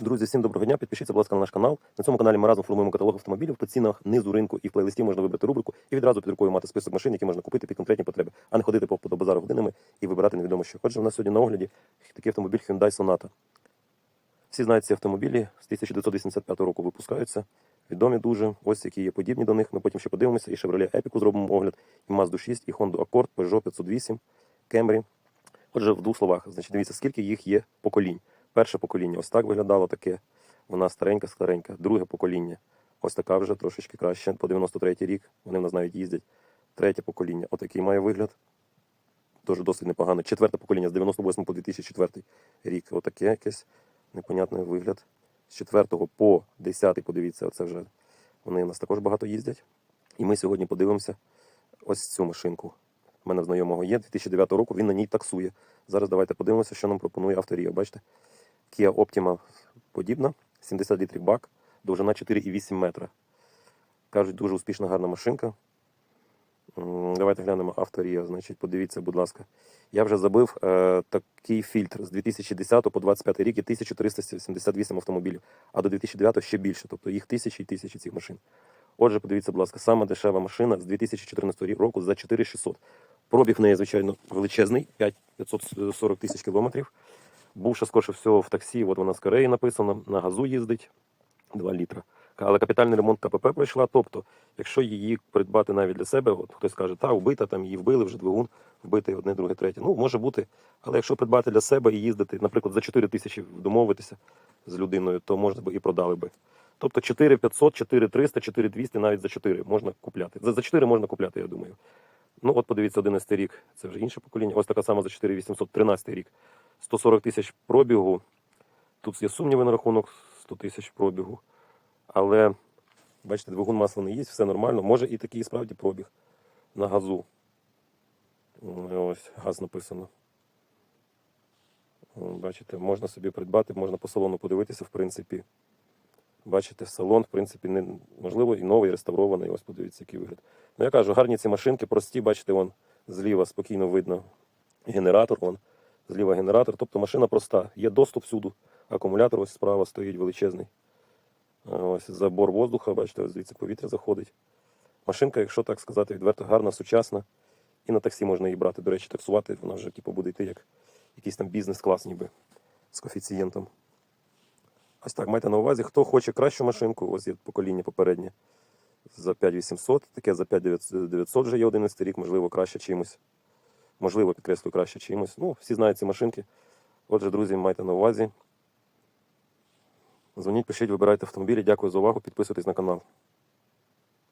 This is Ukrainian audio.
Друзі, всім доброго дня. Підпишіться, будь ласка, на наш канал. На цьому каналі ми разом формуємо каталог автомобілів по цінах низу ринку і в плейлисті можна вибрати рубрику і відразу під рукою мати список машин, які можна купити під конкретні потреби, а не ходити по по базару годинами і вибирати невідомо що. Отже, у нас сьогодні на огляді такий автомобіль Hyundai Sonata. Всі знають ці автомобілі з 1985 року випускаються. Відомі дуже. Ось які є подібні до них. Ми потім ще подивимося. І Chevrolet Epic зробимо огляд, і Mazda 6, і Honda Accord, Peugeot 508, Camry. Отже, в двох словах, значить, дивіться, скільки їх є поколінь. Перше покоління ось так виглядало таке. Вона старенька, старенька. Друге покоління. Ось така вже трошечки краще. По 93 рік. Вони в нас навіть їздять. Третє покоління. Отакий має вигляд. Дуже досить непогано. Четверте покоління з 98 по 2004 рік. Отаке якесь непонятний вигляд. З 4 по 10, подивіться, оце вже вони у нас також багато їздять. І ми сьогодні подивимося ось цю машинку. У мене знайомого є 2009 року, він на ній таксує. Зараз давайте подивимося, що нам пропонує авторія. Бачите? Kia Optima подібна, 70 літрів бак, довжина 4,8 метра. Кажуть, дуже успішна гарна машинка. Давайте глянемо авторія. Значить, подивіться, будь ласка. Я вже забив е, такий фільтр з 2010 по 25 рік і 1378 автомобілів, а до 2009 ще більше, тобто їх тисячі і тисячі цих машин. Отже, подивіться, будь ласка, сама дешева машина з 2014 року за 4600. Пробіг в неї, звичайно, величезний, 5 540 тисяч кілометрів. Бувши, скорше всього, в таксі, от вона з Кореї написана, на газу їздить 2 літра. Але капітальний ремонт КПП пройшла. Тобто, якщо її придбати навіть для себе, от хтось каже, та вбита, там її вбили, вже двигун, вбитий одне, друге, третє. Ну, може бути. Але якщо придбати для себе і їздити, наприклад, за 4 тисячі домовитися з людиною, то можна би і продали би. Тобто 4500, 4300, 4200, навіть за 4 можна купляти. За, за 4 можна купляти, я думаю. Ну, от подивіться, 11 рік, це вже інше покоління. Ось така сама за 4800, 13 рік. 140 тисяч пробігу. Тут є сумніви на рахунок 100 тисяч пробігу. Але, бачите, двигун масла не є, все нормально. Може і такий справді пробіг на газу. Ось газ написано. Бачите, можна собі придбати, можна по салону подивитися, в принципі. Бачите, салон, в принципі, не, можливо, і новий, і реставрований. Ось подивіться, який вигляд. Ну, я кажу, гарні ці машинки, прості, бачите, вон зліва спокійно видно генератор, вон зліва генератор. Тобто машина проста. Є доступ всюди. Акумулятор ось справа стоїть величезний. Ось забор воздуха, бачите, ось звідси повітря заходить. Машинка, якщо так сказати, відверто гарна, сучасна. І на таксі можна її брати. До речі, таксувати вона вже типу, буде йти як якийсь там бізнес-клас, ніби з коефіцієнтом. Ось так, майте на увазі, хто хоче кращу машинку, ось є покоління попереднє за 5800, таке за 5900 вже є 11 рік, можливо, краще чимось. Можливо, підкреслюю, краще чимось. Ну, всі знають ці машинки. Отже, друзі, майте на увазі. Дзвоніть, пишіть, вибирайте автомобілі. Дякую за увагу. Підписуйтесь на канал.